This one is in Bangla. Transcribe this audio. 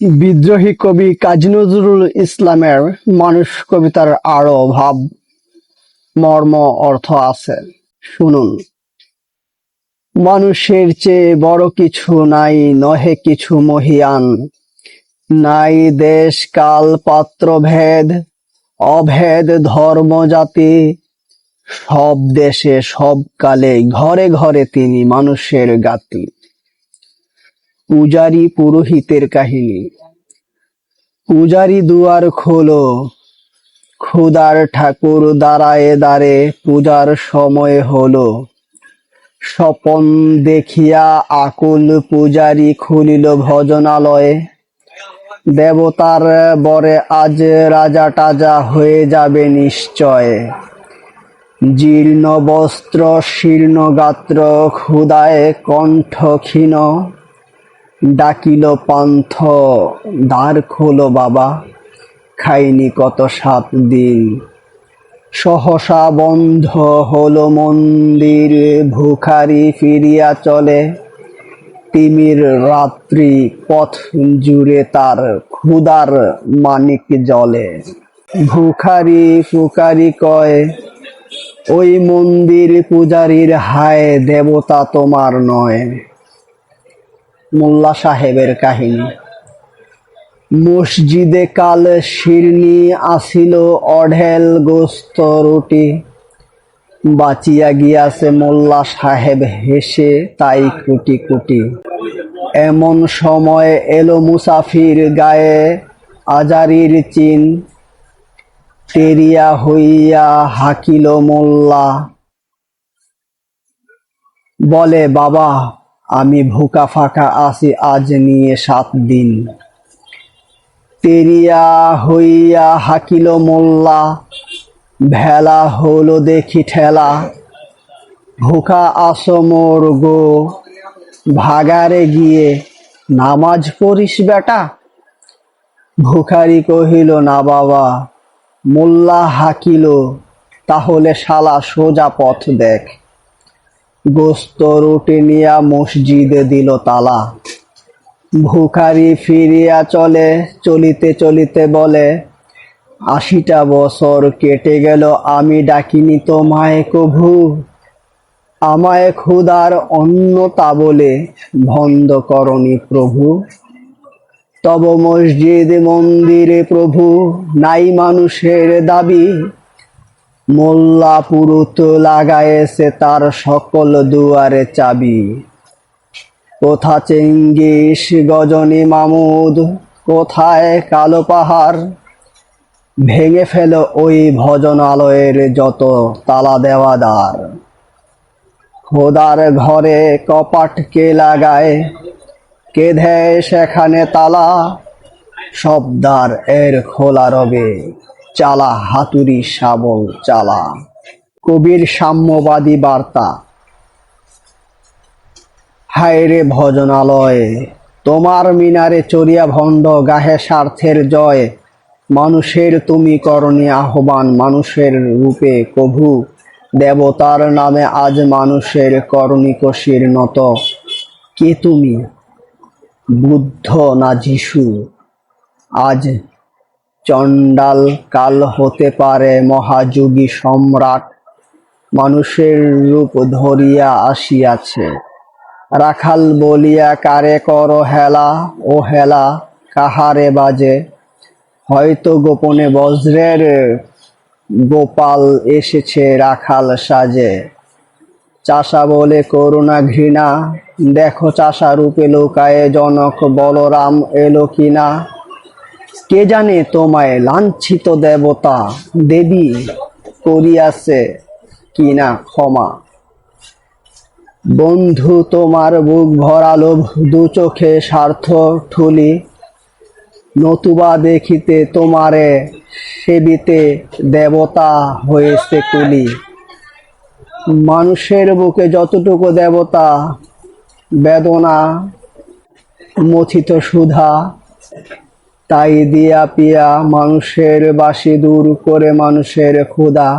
বিদ্রোহী কবি কাজী নজরুল ইসলামের মানুষ কবিতার আরও ভাব, মর্ম, অর্থ আছে। শুনুন। মানুষের চেয়ে বড় কিছু নাই, নহে কিছু মহিয়ান। নাই দেশ, কাল, পাত্র, ভেদ, অভেদ, ধর্ম, জাতি। সব দেশে, সব কালে, ঘরে ঘরে তিনি মানুষের গাতি। পূজারি পুরোহিতের কাহিনী। পূজারি দুয়ার খোলো। খুদার ঠাকুর দাঁড়ায়ে দাঁড়ে পূজার সময় হলো। স্বপন দেখিয়া আকুল পূজারি খুলিল ভজনালয়ে। দেবতার বরে আজ রাজা টাজা হয়ে যাবে নিশ্চয়। জীর্ণ বস্ত্র শীর্ণ গাত্র ক্ষুদায় কণ্ঠ ক্ষীণ ডাকিল পান্থ, দ্বার খোলো বাবা, খাইনি কত সাত দিন। সহসা বন্ধ হলো মন্দির, ভুখারি ফিরিয়া চলে। তিমির রাত্রি পথ জুড়ে তার ক্ষুদার মানিক জলে। ভুখারি ফুকারি কয়, ওই মন্দির পূজারীর হায়, দেবতা তোমার নয়। মোল্লা সাহেবের কাহিনী। মসজিদে কাল শিরনি আসিল অঢেল গোস্ত রুটি। বাঁচিয়া গিয়াছে মোল্লা সাহেব হেসে তাই কুটি কুটি। এমন সময় এলো মুসাফির গায়ে আজারির চিন। টেরিয়া হইয়া হাকিল মোল্লা। বলে, বাবা আমি ভুকা ফাঁকা আছি আজ নিয়ে সাত দিন। তেরিয়া হইয়া হাকিল মোল্লা, ভেলা হলো দেখি ঠেলা। ভুকা আসমোর গো, ভাগারে গিয়ে নামাজ পড়িস বেটা? ভুখারি কহিল, না বাবা, মোল্লা হাকিল, তাহলে শালা সোজা পথ দেখ। গোস্ত রুটি নিয়া মসজিদে দিল তালা। ভুখারি ফিরিয়া চলে, চলিতে চলিতে বলে, আশিটা বছর কেটে গেল, আমি ডাকিনি তোমায় কভু। আমায় ক্ষুদার অন্য তা বলে ভন্দ করনি প্রভু। তব মসজিদ মন্দিরে প্রভু, নাই মানুষের দাবি। মোল্লা পুরুত লাগায়েছে তার সকল দুয়ারে চাবি। কোথা চেঙ্গিস গজনী মামুদ, কোথায় কালো পাহাড়? ভেঙে ফেল ওই ভজনালয়ের যত তালা দেওয়া দ্বার খোদার ঘরে কপাট কে লাগায় কে দেয় সেখানে তালা সব দ্বার এর খোলা রবে। চালা, হাতুড়ি, শাবল চালা। কবির সাম্যবাদী বার্তা। হায় রে ভজনালয়, তোমার মিনারে চরিয়া ভণ্ড গাহে স্বার্থের জয়। মানুষের তুমি করণী আহ্বান, মানুষের রূপে কভু। দেবতার নামে আজ মানুষের করণিকশির নত। কে তুমি? বুদ্ধ না যিশু? আজ চণ্ডাল কাল হতে পারে মহাযোগী সম্রাট। মানুষের রূপ ধরিয়া আসিয়াছে। রাখাল বলিয়া, কারে কর হেলা, ও হেলা, কাহারে বাজে? হয়তো গোপনে বজ্রের গোপাল এসেছে রাখাল সাজে। চাষা বলে, করুণা ঘৃণা, দেখো চাষা রূপে লোকায়ে, জনক বলরাম এলো কিনা? কে জানে তোমায় লাঞ্ছিত দেবতা? দেবী করিয়াছে কিনা ক্ষমা? বন্ধু, তোমার বুক ভরা লোভ দু চোখে স্বার্থ ঠুলি। নতুবা দেখিতে তোমারে সেবিতে দেবতা হয়েছে কুলি। মানুষের বুকে যতটুকু দেবতা, বেদনা, মথিত সুধা তাই দিয়া পিয়া মানুষের বাসি দূর করে মানুষের ক্ষুধা।